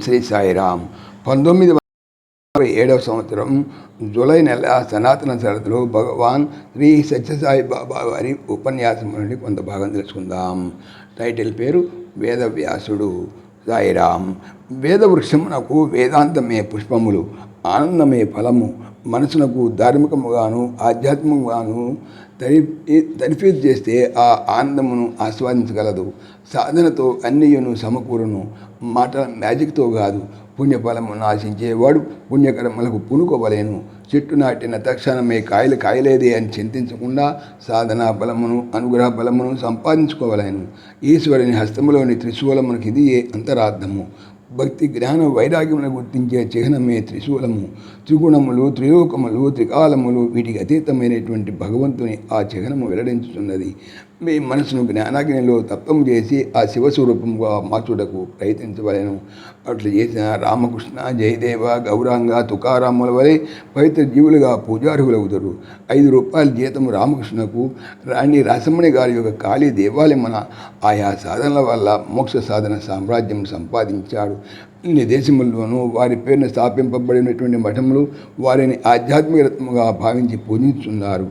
శ్రీ సాయిరామ్. పంతొమ్మిది వందల ఏడవ సంవత్సరం జూలై నెల సనాతన సరస్సులో భగవాన్ శ్రీ సత్యసాయి బాబా వారి ఉపన్యాసం నుండి కొంత భాగం తెలుసుకుందాం. టైటిల్ పేరు వేదవ్యాసుడు. సాయిరామ్. వేద వృక్షమునకు వేదాంతమే పుష్పములు ఆనందమే ఫలము మనసునకు ధార్మికముగాను ఆధ్యాత్మికంగాను తరి తరిఫీదు చేస్తే ఆ ఆనందమును ఆస్వాదించగలదు. సాధనతో అన్నియును సమకూరును. మాటల మ్యాజిక్తో కాదు. పుణ్యఫలమును ఆశించేవాడు పుణ్యకర్మలకు పూనుకోవలేను. చెట్టు నాటిన తక్షణమే కాయలు కాయలేదే అని చింతించకుండా సాధనా బలమును అనుగ్రహ బలమును సంపాదించుకోవలేను. ఈశ్వరుని హస్తములోని త్రిశూలమునకి ఇది ఏ అంతరార్థము. భక్తి జ్ఞాన వైరాగ్యమును గుర్తించే చిహ్నమే త్రిశూలము. త్రిగుణములు త్రిలోకములు త్రికాలములు వీటికి అతీతమైనటువంటి భగవంతుని ఆ చిహ్నము వెల్లడించుతున్నది మీ మనసును జ్ఞానాగ్నిలో తత్వం చేసి ఆ శివస్వరూపముగా మార్చుటకు ప్రయత్నించవలను. అట్లు చేసిన రామకృష్ణ జయదేవ గౌరాంగ తుకారాముల వలె పవిత్ర జీవులుగా పూజార్హులవుతారు ఐదు రూపాయల జీతం రామకృష్ణకు రాణి రాసమణి గారి యొక్క కాళీ దేవాలయమున ఆయా సాధనల వల్ల మోక్ష సాధన సామ్రాజ్యం సంపాదించాడు. అన్ని దేశముల్లోనూ వారి పేరున స్థాపింపబడినటువంటి మఠములు వారిని ఆధ్యాత్మిక రత్నముగా భావించి పూజిస్తున్నారు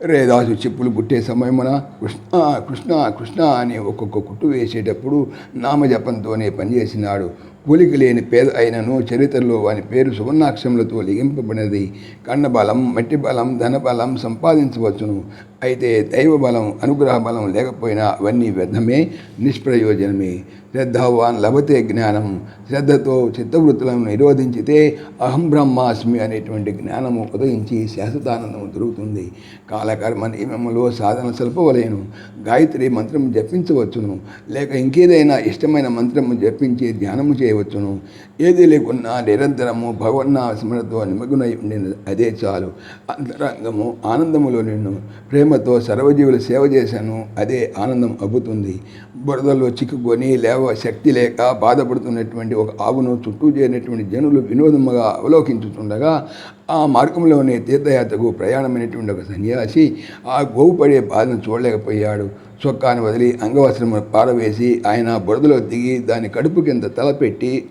రేదాసు చెప్పులు పుట్టే సమయమున కృష్ణ కృష్ణ కృష్ణ అని ఒక్కొక్క కుట్టు వేసేటప్పుడు నామజపంతోనే పనిచేసినాడు. కూలికి లేని పేద అయినను చరిత్రలో వాని పేరు సువర్ణాక్షములతో లిగింపబడినది కన్నబలం మట్టి బలం ధనబలం సంపాదించవచ్చును. అయితే దైవ బలం అనుగ్రహ బలం లేకపోయినా అవన్నీ వ్యర్థమే నిష్ప్రయోజనమే. శ్రద్ధావాన్ లభతే జ్ఞానం. శ్రద్ధతో చిత్తవృత్తులను నిరోధించితే అహం బ్రహ్మాస్మి అనేటువంటి జ్ఞానము ఉదయించి శాశ్వతానందము దొరుకుతుంది. కాలకర్మ నియమములో సాధన సల్పవలేను గాయత్రి మంత్రం జపించవచ్చును. లేక ఇంకేదైనా ఇష్టమైన మంత్రము జపించి ధ్యానము చేయవచ్చును. ఏది లేకున్నా నిరంతరము భగవన్నా స్మరణతో నిమగ్నై ఉండిన అదే చాలు. అంతరంగము ఆనందములో నిన్ను ప్రేమతో సర్వజీవులు సేవ చేశాను. అదే ఆనందం అబ్బుతుంది. బురదలో చిక్కుకొని లేవ శక్తి లేక బాధపడుతున్నటువంటి ఒక ఆవును చుట్టూ చేరినటువంటి జనులు వినోదముగా అవలోకించుతుండగా ఆ మార్గంలోనే తీర్థయాత్రకు ప్రయాణమైనటువంటి ఒక సన్యాసి ఆ గోవు పడే బాధను చూడలేకపోయాడు. చొక్కాను వదిలి అంగవస్త్రము పారవేసి ఆయన బురదలో దిగి దాని కడుపు కింద తలపెట్టి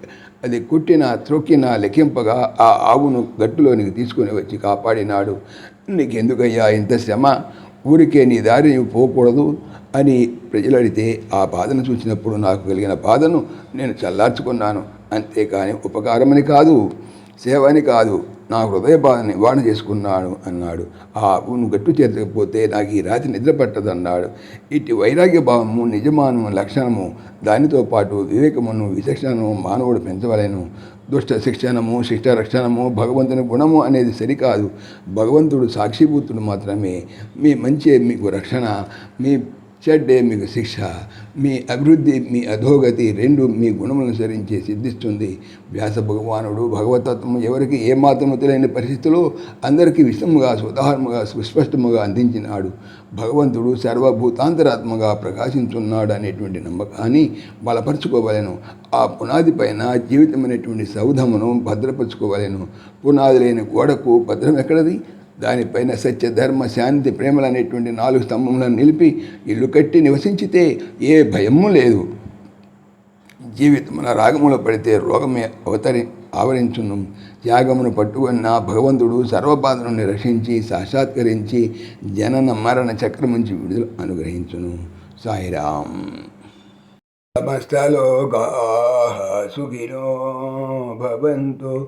అది కుట్టిన త్రొక్కిన లెక్కింపగా ఆ ఆవును గట్టులోనికి తీసుకొని వచ్చి కాపాడినాడు. నీకెందుకయ్యా ఇంత శ్రమ? ఊరికే నీ దారి నీవు పోకూడదు అని ప్రజలు అడిగితే ఆ బాధను చూసినప్పుడు నాకు కలిగిన బాధను నేను చల్లార్చుకున్నాను. అంతేకాని ఉపకారమని కాదు. సేవ అని కాదు నా హృదయ బాధని నివారణ చేసుకున్నాను అన్నాడు. ఆ నువ్వు గట్టు చేర్చకపోతే నాకు ఈ రాత్రి నిద్ర పట్టదన్నాడు. ఇటు వైరాగ్య భావము నిజమానము లక్షణము దానితో పాటు వివేకమును విచక్షణను మానవుడు పెంచవలేను. దుష్ట శిక్షణము శిష్ట రక్షణము భగవంతుని గుణము అనేది సరికాదు. భగవంతుడు సాక్షిభూతుడు మాత్రమే. మీ మంచి మీకు రక్షణ. మీ చెడ్డే మీకు శిక్ష మీ అభివృద్ధి మీ అధోగతి రెండు మీ గుణములను అనుసరించి సిద్ధిస్తుంది. వ్యాస భగవానుడు భగవతత్వం ఎవరికి ఏమాత్రము తెలియని పరిస్థితుల్లో అందరికీ విషముగా సుధారముగా సుస్పష్టముగా అందించినాడు. భగవంతుడు సర్వభూతాంతరాత్మగా ప్రకాశించున్నాడు అనేటువంటి నమ్మకాన్ని బలపరుచుకోవలను. ఆ పునాది పైన జీవితమైనటువంటి సౌధమును భద్రపరుచుకోవలను. పునాది లేని గోడకు భద్రం ఎక్కడది? దానిపైన సత్య ధర్మ శాంతి ప్రేమలు అనేటువంటి నాలుగు స్తంభములను నిలిపి ఇల్లు కట్టి నివసించితే ఏ భయము లేదు. జీవితమున రాగములో పడితే రోగమే అవతరి ఆవరించును. త్యాగమును పట్టుకున్న భగవంతుడు సర్వపాదను రక్షించి సాక్షాత్కరించి జనన మరణ చక్రం నుంచి విడుదల అనుగ్రహించును. సాయిరామ్. సమస్తలోకా సుఖినో భవంతు.